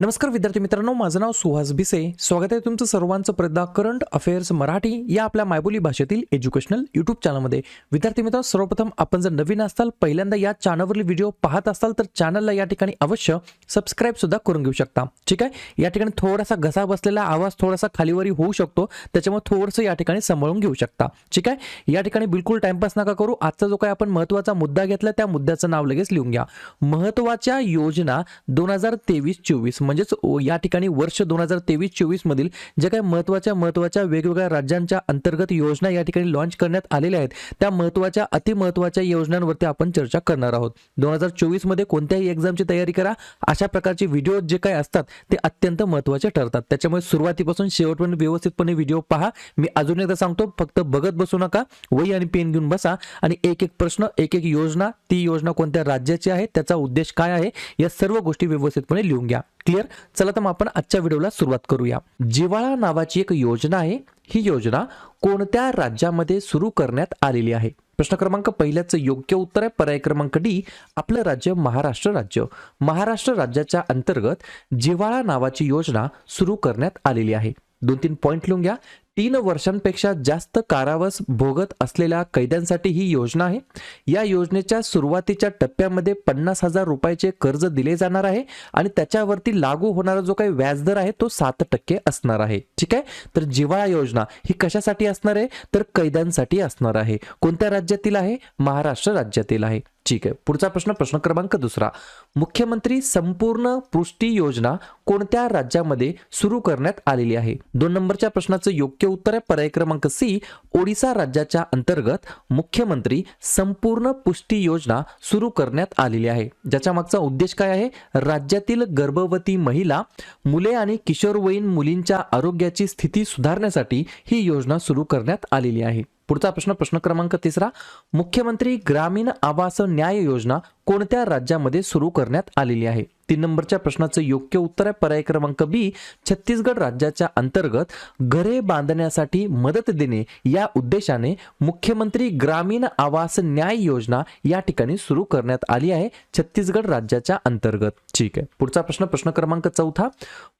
नमस्कार विद्यार्थी मित्रांनो माझं नाव सुहास भिसे. स्वागत आहे तुमचं सर्वांचं प्रदा करंट अफेअर्स मराठी या आपल्या मायबोली भाषेतील एज्युकेशनल युट्यूब चॅनलमध्ये. विद्यार्थी मित्रांनो सर्वप्रथम आपण जर नवीन असाल पहिल्यांदा या चॅनलवरील व्हिडिओ पाहत असाल तर चॅनलला या ठिकाणी अवश्य सबस्क्राईब सुद्धा करून घेऊ शकता. ठीक आहे? या ठिकाणी थोडासा घसा बसलेला आवाज थोडासा खालीवरी होऊ शकतो त्याच्यामुळे थोडंसं या ठिकाणी सांभाळून घेऊ शकता. ठीक आहे? या ठिकाणी बिलकुल टाइमपास नका करू. आजचा जो काही आपण महत्त्वाचा मुद्दा घेतला त्या मुद्द्याचं नाव लगेच लिहून घ्या. महत्त्वाच्या योजना दोन हजार तेवीस चोवीस म्हणजेच या ठिकाणी वर्ष दोन हजार तेवीस चोवीस मधील ज्या काही महत्त्वाच्या महत्त्वाच्या वेगवेगळ्या राज्यांच्या अंतर्गत योजना या ठिकाणी लॉन्च करण्यात आलेल्या आहेत त्या महत्त्वाच्या अतिमहत्त्वाच्या योजनांवरती आपण चर्चा करणार आहोत. दोन हजार चोवीसमध्ये कोणत्याही एक्झामची तयारी करा अशा प्रकारचे व्हिडिओ जे काही असतात ते अत्यंत महत्त्वाचे ठरतात. त्याच्यामुळे सुरुवातीपासून शेवटपर्यंत व्यवस्थितपणे व्हिडिओ पहा. मी अजून एकदा सांगतो फक्त बघत बसू नका वही आणि पेन घेऊन बसा आणि एक एक प्रश्न एक एक योजना ती योजना कोणत्या राज्याची आहे त्याचा उद्देश काय आहे या सर्व गोष्टी व्यवस्थितपणे लिहून घ्या. क्लिअर चला तर मग आपण आजच्या व्हिडिओला सुरुवात करूया. जिवाळा नावाची एक योजना आहे. ही योजना कोणत्या राज्यामध्ये सुरू करण्यात आलेली आहे? प्रश्न क्रमांक पहिल्याचं योग्य उत्तर आहे. पर्याय क्रमांक डी आपलं राज्य महाराष्ट्र राज्य. महाराष्ट्र राज्याच्या अंतर्गत जिवाळा नावाची योजना सुरू करण्यात आलेली आहे. दोन तीन पॉईंट लिहून घ्या. तीन वर्षांपेक्षा जास्त कारावास भोगत असलेल्या कैद्यांसाठी ही योजना आहे. या योजनेच्या सुरुवातीच्या टप्प्यामध्ये पन्नास हजार रुपयाचे कर्ज दिले जाणार आहे आणि त्याच्यावरती लागू होणारा जो काही व्याजदर आहे तो सात टक्के असणार आहे. ठीक आहे? तर जिव्हाळा योजना ही कशासाठी असणार आहे? तर कैद्यांसाठी असणार आहे. कोणत्या राज्यातील आहे? महाराष्ट्र राज्यातील आहे. ठीक आहे. पुढचा प्रश्न प्रश्न क्रमांक दुसरा. मुख्यमंत्री संपूर्ण पुष्टी योजना कोणत्या राज्यामध्ये सुरू करण्यात आलेली आहे? दोन नंबरच्या प्रश्नाचं योग्य उत्तर आहे. पर्याय क्रमांक सी ओडिसा राज्याच्या अंतर्गत मुख्यमंत्री संपूर्ण पुष्टी योजना सुरू करण्यात आलेली आहे. ज्याच्या मागचा उद्देश काय आहे? राज्यातील गर्भवती महिला मुले आणि किशोरवयीन मुलींच्या आरोग्याची स्थिती सुधारण्यासाठी ही योजना सुरू करण्यात आलेली आहे. पुढचा प्रश्न प्रश्न क्रमांक तिसरा. मुख्यमंत्री ग्रामीण आवास न्याय योजना कोणत्या राज्यामध्ये सुरू करण्यात आलेली आहे? तीन नंबरच्या प्रश्नाचं योग्य उत्तर आहे. पर्याय क्रमांक बी छत्तीसगड राज्याच्या अंतर्गत घरे बांधण्यासाठी मदत देणे या उद्देशाने मुख्यमंत्री ग्रामीण आवास न्याय योजना या ठिकाणी सुरू करण्यात आली आहे. छत्तीसगड राज्याच्या अंतर्गत. ठीक आहे. पुढचा प्रश्न प्रश्न क्रमांक चौथा.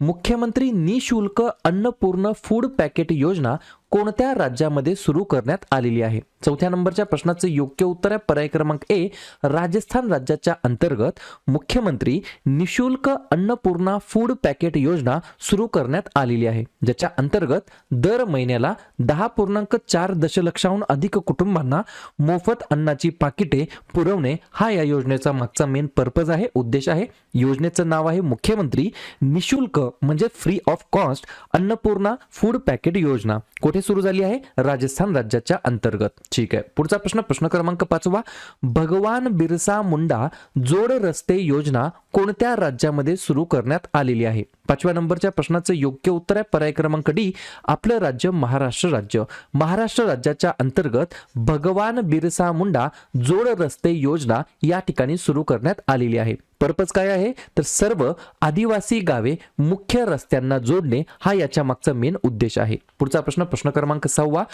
मुख्यमंत्री निशुल्क अन्नपूर्ण फूड पॅकेट योजना कोणत्या राज्यामध्ये सुरू करण्यात आलेली आहे? चौथ्या नंबरच्या प्रश्नाचं योग्य उत्तर आहे. पर्याय क्रमांक ए राजस्थान राज्याच्या अंतर्गत मुख्यमंत्री निशुल्क अन्नपूर्णा फूड पॅकेट योजना सुरू करण्यात आलेली आहे. ज्याच्या अंतर्गत दर महिन्याला दहा पूर्णांक चार दशलक्षाहून अधिक कुटुंबांना मोफत अन्नाची पाकिटे पुरवणे हा या योजनेचा मागचा मेन पर्पज आहे उद्देश आहे. योजनेचं नाव आहे मुख्यमंत्री निशुल्क म्हणजे free of cost Annapurna food packet योजना. कुठे सुरू झाली आहे? राजस्थान राज्याच्या अंतर्गत. ठीक आहे. पुढचा प्रश्न प्रश्न क्रमांक पाचवा. भगवान बिरसा मुंडा जोड रस्ते योजना कोणत्या राज्यामध्ये सुरू करण्यात आलेली आहे? पाचव्या नंबरच्या प्रश्नाचं योग्य उत्तर आहे. पर्याय क्रमांक डी आपलं राज्य महाराष्ट्र राज्य. महाराष्ट्र राज्याच्या अंतर्गत भगवान बिरसा मुंडा जोड रस्ते योजना या ठिकाणी सुरू करण्यात आलेली आहे. पर्पज काय आहे? तर सर्व आदिवासी गावे मुख्य रस्त्यांना जोडणे हा याच्या मागचा मेन उद्देश आहे. पुढचा प्रश्न प्रश्न क्रमांक सहावा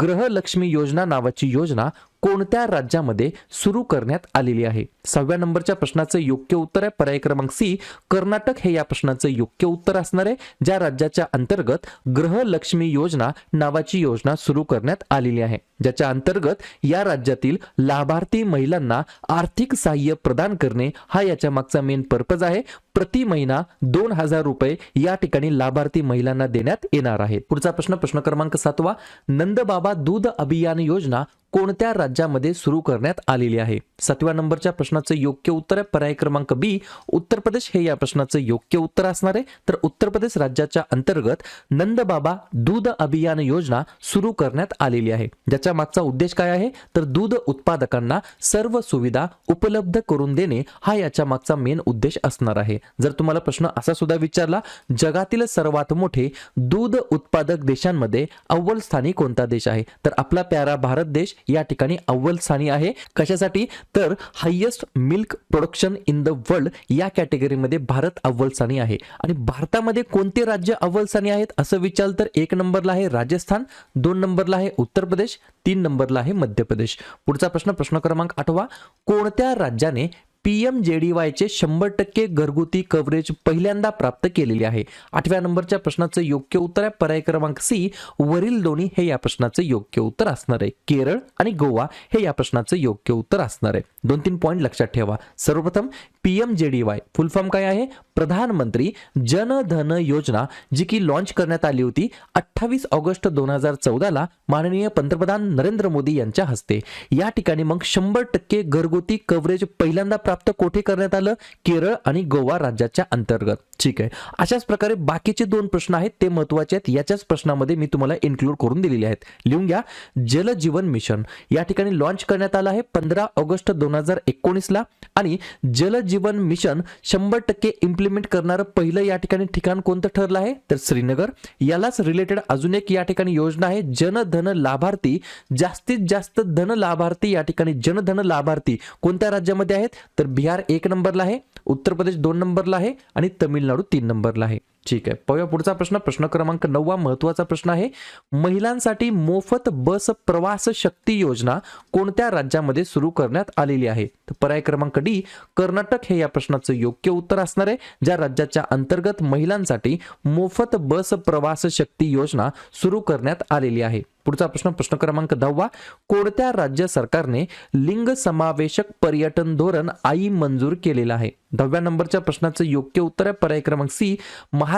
ग्रहलक्ष्मी योजना नावाची योजना कोणत्या राज्यामध्ये सुरू करण्यात आलेली आहे? सहाव्या नंबरच्या प्रश्नाचं योग्य उत्तर आहे पर्याय क्रमांक सी. कर्नाटक हे या प्रश्नाचं योग्य उत्तर असणार आहे ज्या राज्याच्या अंतर्गत ग्रहलक्ष्मी योजना नावाची योजना सुरू करण्यात आलेली आहे. ज्याच्या अंतर्गत या राज्यातील लाभार्थी महिलांना आर्थिक सहाय्य प्रदान करणे हा याच्या मागचा मेन पर्पज आहे. प्रति महिना दोन हजार रुपये या ठिकाणी लाभार्थी महिलांना देण्यात येणार आहे पुढचा प्रश्न प्रश्न क्रमांक सातवा. नंदबाबा दूध अभियान योजना कोणत्या राज्यामध्ये सुरू करण्यात आलेली आहे? सातव्या नंबरच्या प्रश्नाचं योग्य उत्तर आहे. पर्याय क्रमांक बी उत्तर प्रदेश हे या प्रश्नाचं योग्य उत्तर असणार आहे. तर उत्तर प्रदेश राज्याच्या अंतर्गत नंदबाबा दूध अभियान योजना सुरू करण्यात आलेली आहे. ज्याच्या मागचा उद्देश काय आहे? तर दूध उत्पादकांना सर्व सुविधा उपलब्ध करून देणे हा याच्या मागचा मेन उद्देश असणार आहे. जर तुम्हाला प्रश्न असा सुद्धा विचारला जगातील सर्वात मोठे दूध उत्पादक देशांमध्ये अव्वल स्थानी कोणता देश आहे? तर आपला प्यारा भारत देश या ठिकाणी अव्वल स्थानी आहे. कशासाठी? तर highest milk production in the world या कॅटेगरीमध्ये भारत अव्वल स्थानी आहे. आणि भारतामध्ये कोणते राज्य अव्वल स्थानी आहेत? असं विचारलं तर एक नंबरला आहे राजस्थान दोन नंबरला आहे उत्तर प्रदेश तीन नंबरला आहे मध्य प्रदेश. पुढचा प्रश्न प्रश्न क्रमांक आठवा. कोणत्या राज्याने पी एम जे डी वायचे शंभर टक्के घरगुती कव्हरेज पहिल्यांदा प्राप्त केलेले आहे. आठव्या नंबरच्या प्रश्नाचं योग्य उत्तर आहे. पर्याय क्रमांक सी वरील दोन्ही हे या प्रश्नाचं योग्य उत्तर असणार आहे. केरळ आणि गोवा हे या प्रश्नाचं योग्य उत्तर असणार आहे. दोन तीन पॉईंट लक्षात ठेवा. सर्वप्रथम पीएम जे डी वाय फुल फॉर्म काय आहे? प्रधानमंत्री जन धन योजना जी की लॉन्च करण्यात आली होती अठ्ठावीस ऑगस्ट दोन हजार चौदाला माननीय पंतप्रधान नरेंद्र मोदी यांच्या हस्ते. या ठिकाणी मग शंभर टक्के घरगुती कव्हरेज पहिल्यांदा प्राप्त कोठे करण्यात आलं? केरळ आणि गोवा राज्याच्या अंतर्गत. ठीक आहे. अशाच प्रकारे बाकीचे दोन प्रश्न आहेत ते महत्त्वाचे आहेत. याच्याच प्रश्नामध्ये मी तुम्हाला इन्क्लूड करून दिलेले आहेत. लिहून घ्या. जल जीवन मिशन. या ठिकाणी लॉन्च करण्यात आलं आहे पंधरा ऑगस्ट दोन हजार एकोणीसला आणि जल जीवन मिशन शंभर टक्के इम्प्लिमेंट करणारं पहिलं या ठिकाणी ठिकाण कोणतं ठरलं आहे? तर श्रीनगर. यालाच रिलेटेड अजून एक या ठिकाणी योजना आहे जनधन लाभार्थी. जास्तीत जास्त धन लाभार्थी या ठिकाणी जनधन लाभार्थी कोणत्या राज्यामध्ये आहेत? तर बिहार एक नंबरला आहे उत्तर प्रदेश दोन नंबरला आहे आणि तमिळनाडू तीन नंबरला आहे. ठीक आहे. पाहूया पुढचा प्रश्न. प्रश्न क्रमांक नववा महत्त्वाचा प्रश्न आहे. महिलांसाठी मोफत बस प्रवास शक्ती योजना कोणत्या राज्यामध्ये सुरू करण्यात आलेली आहे? तर पर्याय क्रमांक डी कर्नाटक हे या प्रश्नाचं योग्य उत्तर असणार आहे. ज्या राज्याच्या अंतर्गत महिलांसाठी मोफत बस प्रवास शक्ती योजना सुरू करण्यात आलेली आहे. पुढचा प्रश्न प्रश्न क्रमांक दहावा कोणत्या राज्य सरकारने लिंग समावेशक पर्यटन धोरण आई मंजूर केलेलं आहे? दहाव्या नंबरच्या प्रश्नाचं योग्य उत्तर आहे. पर्याय क्रमांक सी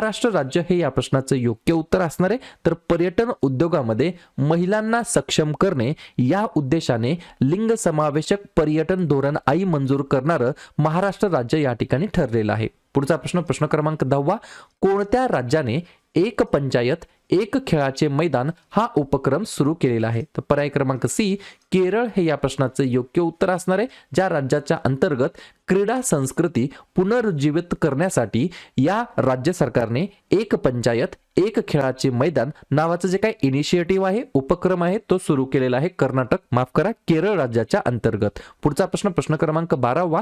महाराष्ट्र राज्य हे या प्रश्नाचं योग्य उत्तर असणार आहे. तर पर्यटन उद्योगामध्ये महिलांना सक्षम करणे या उद्देशाने लिंग समावेशक पर्यटन धोरण आई मंजूर करणारं महाराष्ट्र राज्य या ठिकाणी ठरलेलं आहे. पुढचा प्रश्न प्रश्न क्रमांक दहावा. कोणत्या राज्याने एक पंचायत एक खेळाचे मैदान हा उपक्रम सुरू केलेला आहे. तर पर्याय क्रमांक सी केरळ हे या प्रश्नाचं योग्य उत्तर असणार आहे ज्या राज्याच्या अंतर्गत क्रीडा संस्कृती पुनरुज्जीवित करण्यासाठी या राज्य सरकारने एक पंचायत एक खेळाचे मैदान नावाचं जे काही इनिशिएटिव्ह आहे उपक्रम आहे तो सुरू केलेला आहे कर्नाटक. माफ करा केरळ राज्याच्या अंतर्गत. पुढचा प्रश्न प्रश्न क्रमांक बारावा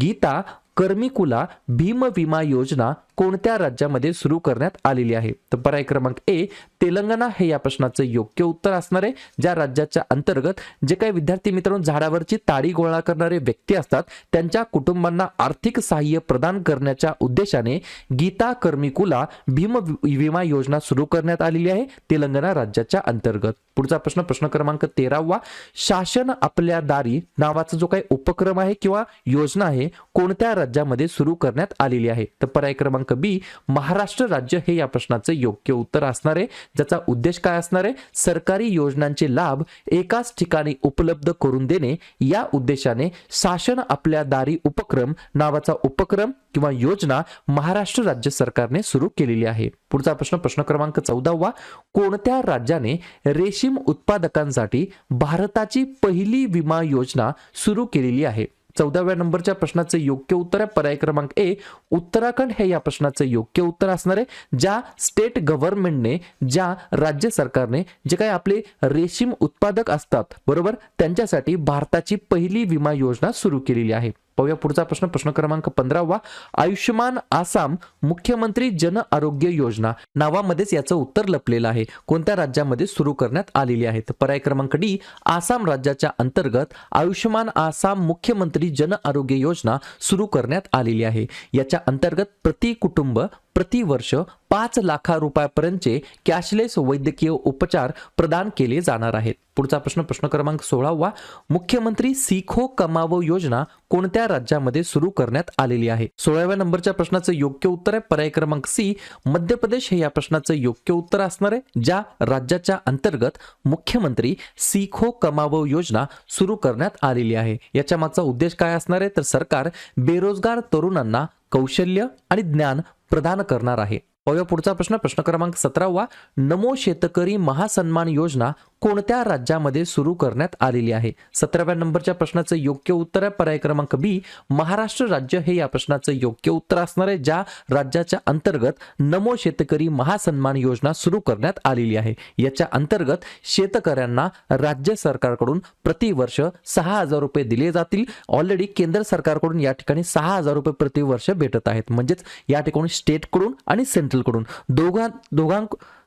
गीता कर्मिकुला भीम विमा योजना कोणत्या राज्यामध्ये सुरू करण्यात आलेली आहे? तर पर्याय क्रमांक ए तेलंगणा हे या प्रश्नाचं योग्य उत्तर असणार आहे. ज्या राज्याच्या अंतर्गत जे काही विद्यार्थी मित्रांनो झाडावरची ताडी गोळा करणारे व्यक्ती असतात त्यांच्या कुटुंबांना आर्थिक सहाय्य प्रदान करण्याच्या उद्देशाने गीता कर्मिकुला भीम वि- विमा योजना सुरू करण्यात आलेली आहे तेलंगणा राज्याच्या अंतर्गत. पुढचा प्रश्न प्रश्न क्रमांक तेरावा. शासन आपल्या दारी नावाचा जो काही उपक्रम आहे किंवा योजना आहे कोणत्या राज्यामध्ये सुरू करण्यात आलेली आहे? तर पर्याय क्रमांक बी महाराष्ट्र राज्य हे या प्रश्नाचं योग्य उत्तर असणार आहे. ज्याचा उद्देश काय असणार आहे? सरकारी योजनांचे लाभ एकाच ठिकाणी उपलब्ध करून देणे. या उद्देशाने शासन आपल्या दारी उपक्रम नावाचा उपक्रम किंवा योजना महाराष्ट्र राज्य सरकारने सुरू केलेली आहे. पुढचा प्रश्न प्रश्न क्रमांक चौदावा. कोणत्या राज्याने रेशीम उत्पादकांसाठी भारताची पहिली विमा योजना सुरू केलेली आहे? चौदाव्या नंबरच्या प्रश्नाचं योग्य उत्तर आहे. पर्याय क्रमांक ए उत्तराखंड हे या प्रश्नाचं योग्य उत्तर असणार आहे. ज्या स्टेट गव्हर्नमेंटने ज्या राज्य सरकारने जे काही आपले रेशीम उत्पादक असतात बरोबर? त्यांच्यासाठी भारताची पहिली विमा योजना सुरू केलेली आहे. पाहूया पुढचा प्रश्न. प्रश्न क्रमांक पंधरावा. आयुष्यमान आसाम मुख्यमंत्री जन आरोग्य योजना. नावामध्येच याचं उत्तर लपलेलं आहे. कोणत्या राज्यामध्ये सुरू करण्यात आलेली आहे? तर पर्याय क्रमांक डी आसाम राज्याच्या अंतर्गत आयुष्यमान आसाम मुख्यमंत्री जन आरोग्य योजना सुरू करण्यात आलेली आहे. याच्या अंतर्गत प्रति कुटुंब प्रतिवर्ष पाच लाखा रुपयापर्यंतचे कॅशलेस वैद्यकीय उपचार प्रदान केले जाणार आहेत. पुढचा प्रश्न प्रश्न क्रमांक सोळावा. मुख्यमंत्री सीखो कमावो योजना कोणत्या राज्यामध्ये सुरू करण्यात आलेली आहे? सोळाव्या नंबरच्या प्रश्नाचं योग्य उत्तर आहे. पर्याय क्रमांक सी मध्य प्रदेश हे या प्रश्नाचं योग्य उत्तर असणार आहे ज्या राज्याच्या अंतर्गत मुख्यमंत्री सीखो कमावो योजना सुरू करण्यात आलेली आहे. याच्या मागचा उद्देश काय असणार आहे? तर सरकार बेरोजगार तरुणांना कौशल्य आणि ज्ञान प्रदान करणार आहे. पाहूया पुढचा प्रश्न. प्रश्न क्रमांक सतरावा नमो शेतकरी महासन्मान योजना कोणत्या राज्यामध्ये सुरू करण्यात आलेली आहे? सतराव्या नंबरच्या प्रश्नाचं योग्य उत्तर आहे. पर्याय क्रमांक बी महाराष्ट्र राज्य हे या प्रश्नाचं योग्य उत्तर असणार आहे ज्या राज्याच्या अंतर्गत नमो शेतकरी महासन्मान योजना सुरू करण्यात आलेली आहे. याच्या अंतर्गत शेतकऱ्यांना राज्य सरकारकडून प्रतिवर्ष सहा हजार रुपये दिले जातील. ऑलरेडी केंद्र सरकारकडून या ठिकाणी सहा हजार रुपये प्रतिवर्ष भेटत आहेत. म्हणजेच या ठिकाणी स्टेटकडून आणि सेंट्रल सेंट्रलकडून दोघां दोघां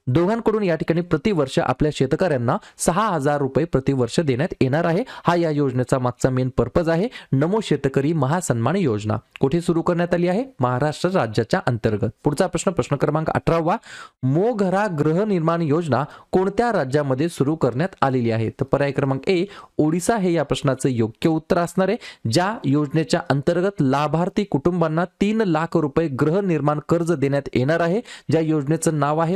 दोघांकडून या ठिकाणी प्रतिवर्ष आपल्या शेतकऱ्यांना सहा हजार रुपये प्रतिवर्ष देण्यात येणार आहे. हा या योजनेचा मागचा मेन पर्पज आहे. नमो शेतकरी महासन्मान योजना. कुठे सुरू करण्यात आली आहे? महाराष्ट्र राज्याच्या अंतर्गत. पुढचा प्रश्न प्रश्न क्रमांक अठरावा. मोघरा गृहनिर्माण योजना कोणत्या राज्यामध्ये सुरू करण्यात आलेली आहे? तर पर्याय क्रमांक ए ओडिसा हे या प्रश्नाचं योग्य उत्तर असणार आहे. ज्या योजनेच्या अंतर्गत लाभार्थी कुटुंबांना तीन लाख रुपये गृहनिर्माण कर्ज देण्यात येणार आहे. ज्या योजनेचं नाव आहे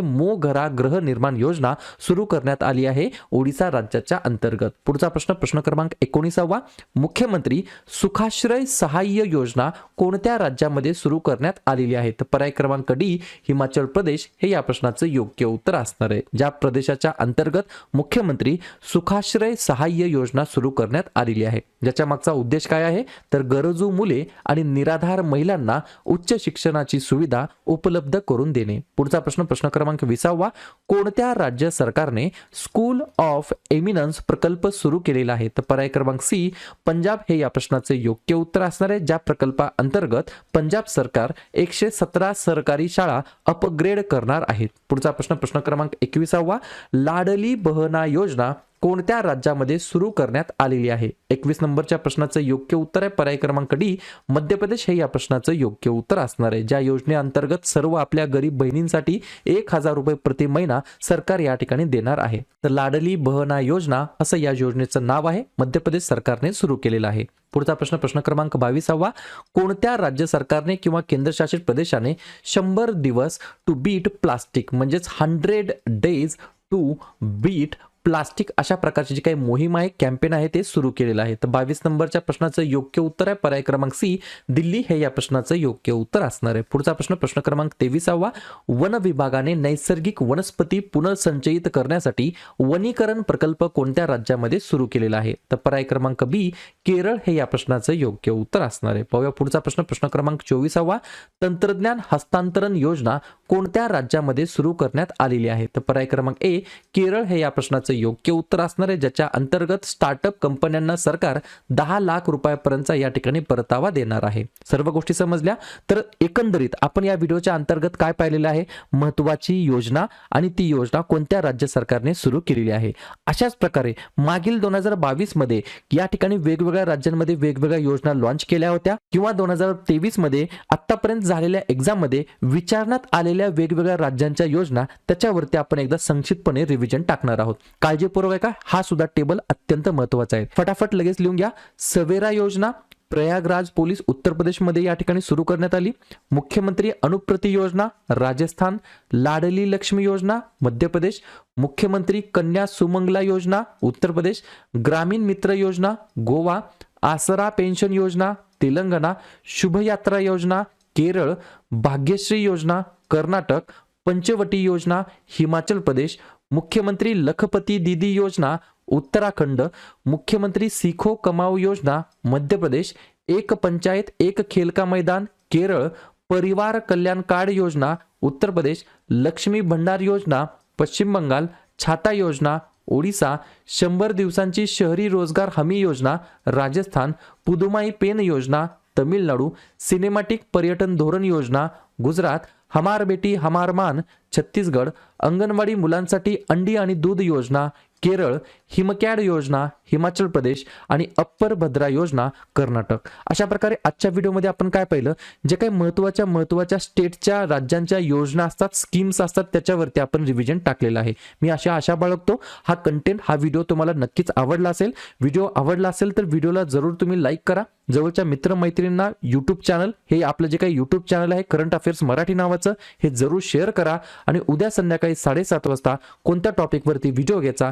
मो ग्रह निर्माण योजना सुरू करण्यात आली आहे ओडिसा राज्याच्या अंतर्गत. पुढचा प्रश्न प्रश्न क्रमांक एकोणीसावा. मुख्यमंत्री सुखाश्रय सहाय्य योजना कोणत्या राज्यामध्ये सुरू करण्यात आलेली आहे? तर पर्याय क्रमांक डी हिमाचल प्रदेश. हे या प्रश्नाचं योग्य उत्तर असणार आहे. ज्या प्रदेशाच्या अंतर्गत मुख्यमंत्री सुखाश्रय सहाय्य योजना सुरू करण्यात आलेली आहे. ज्याच्या मागचा उद्देश काय आहे? तर गरजू मुले आणि निराधार महिलांना उच्च शिक्षणाची सुविधा उपलब्ध करून देणे. पुढचा प्रश्न प्रश्न क्रमांक विसावा. कोणत्या राज्य सरकारने स्कूल ऑफ एमिनन्स प्रकल्प सुरू केलेला आहे? तर पर्याय क्रमांक सी पंजाब हे या प्रश्नाचे योग्य उत्तर असणार आहे. ज्या प्रकल्पा अंतर्गत पंजाब सरकार एकशे सतरा सरकारी शाळा अपग्रेड करणार आहेत पुढचा प्रश्न प्रश्न क्रमांक एकविसावा. लाडली बहना योजना कोणत्या राज्यामध्ये सुरू करण्यात आलेली आहे? एकवीस नंबरच्या प्रश्नाचं योग्य उत्तर आहे. पर्याय क्रमांक डी मध्य प्रदेश हे या प्रश्नाचं योग्य उत्तर असणार आहे. ज्या योजनेअंतर्गत सर्व आपल्या गरीब बहिणींसाठी एक हजार रुपये प्रति महिना सरकार या ठिकाणी देणार आहे. तर लाडली बहना योजना असं या योजनेचं नाव आहे. मध्य प्रदेश सरकारने सुरू केलेलं आहे. पुढचा प्रश्न प्रश्न क्रमांक बावीसावा. कोणत्या राज्य सरकारने किंवा केंद्रशासित प्रदेशाने शंभर दिवस टू बीट प्लास्टिक म्हणजेच hundred days to beat plastic अशा प्रकारची जी काही मोहीम आहे कॅम्पेन आहे ते सुरू केलेलं आहे. तर बावीस नंबरच्या प्रश्नाचं योग्य उत्तर आहे. पर्याय क्रमांक सी दिल्ली हे या प्रश्नाचं योग्य उत्तर असणार आहे. पुढचा प्रश्न प्रश्न क्रमांक तेविसावा वन विभागाने नैसर्गिक वनस्पती पुनर्संचयित करण्यासाठी वनीकरण प्रकल्प कोणत्या राज्यामध्ये सुरू केलेला आहे? तर पर्याय क्रमांक बी केरळ हे या प्रश्नाचं योग्य उत्तर असणार आहे. पाहूया पुढचा प्रश्न प्रश्न क्रमांक चोवीसावा तंत्रज्ञान हस्तांतरण योजना कोणत्या राज्यामध्ये सुरू करण्यात आलेली आहे? तर पर्याय क्रमांक ए केरळ हे या प्रश्नाचं योग्य उत्तर असणार आहे ज्याच्या अंतर्गत स्टार्टअप कंपन्यांना सरकार दहा लाख रुपयापर्यंतचा या ठिकाणी परतावा देणार आहे. सर्व गोष्टी समजल्या? तर एकंदरीत आपण या व्हिडिओच्या अंतर्गत काय पाहिलेलं आहे? महत्वाची योजना आणि ती योजना कोणत्या राज्य सरकारने सुरू केलेली आहे? अशाच प्रकारे मागील दोन हजार बावीसमध्ये या ठिकाणी वेगवेगळ्या राज्यांमध्ये वेगवेगळ्या योजना लॉन्च केल्या होत्या किंवा दोन हजार तेवीसमध्ये आतापर्यंत झालेल्या एक्झाममध्ये विचारण्यात आलेल्या वेगवेगळ्या राज्यांच्या योजना त्याच्यावरती आपण एकदा संक्षिप्तपणे रिव्हिजन टाकणार आहोत. काळजीपूर्वक आहे का हा सुद्धा टेबल अत्यंत महत्त्वाचा आहे. फटाफट लगेच लिहून घ्या. सवेरा योजना प्रयागराज पोलीस उत्तर प्रदेशमध्ये या ठिकाणी सुरू करण्यात आली. मुख्यमंत्री अनुप्रती योजना राजस्थान. लाडली लक्ष्मी योजना मध्य प्रदेश. मुख्यमंत्री कन्या सुमंगला योजना उत्तर प्रदेश. ग्रामीण मित्र योजना गोवा. आसरा पेन्शन योजना तेलंगणा. शुभयात्रा योजना केरळ. भाग्यश्री योजना कर्नाटक पंचवटी योजना हिमाचल प्रदेश मुख्यमंत्री लखपती दीदी योजना उत्तराखंड मुख्यमंत्री सीखो कमाऊ योजना मध्य प्रदेश एक पंचायत एक खेल का मैदान केरळ परिवार कल्याण कार्ड योजना उत्तर प्रदेश लक्ष्मी भंडार योजना पश्चिम बंगाल छाता योजना ओडिसा शंभर दिवसांची शहरी रोजगार हमी योजना राजस्थान पुदुमाई पेन योजना तमिळनाडू सिनेमॅटिक पर्यटन धोरण योजना गुजरात हमार बेटी हमार मान छत्तीसगड अंगणवाडी मुलांसाठी अंडी आणि दूध योजना केरळ हिमकॅड योजना हिमाचल प्रदेश आणि अप्पर भद्रा योजना कर्नाटक. अशा प्रकारे आजच्या व्हिडिओमध्ये आपण काय पाहिलं? जे काही महत्त्वाच्या महत्त्वाच्या स्टेटच्या राज्यांच्या योजना असतात स्कीम्स असतात त्याच्यावरती आपण रिव्हिजन टाकलेलं आहे. मी अशा आशा बाळगतो. हा कंटेंट हा व्हिडिओ तुम्हाला नक्कीच आवडला असेल. व्हिडिओ आवडला असेल तर व्हिडिओला जरूर तुम्ही लाईक करा. जवळच्या मित्रमैत्रिणींना यूट्यूब चॅनल हे आपलं जे काही यूट्यूब चॅनल आहे करंट अफेअर्स मराठी नावाचं हे जरूर शेअर करा. आणि उद्या संध्याकाळी साडेसात वाजता कोणत्या टॉपिकवरती व्हिडिओ घ्यायचा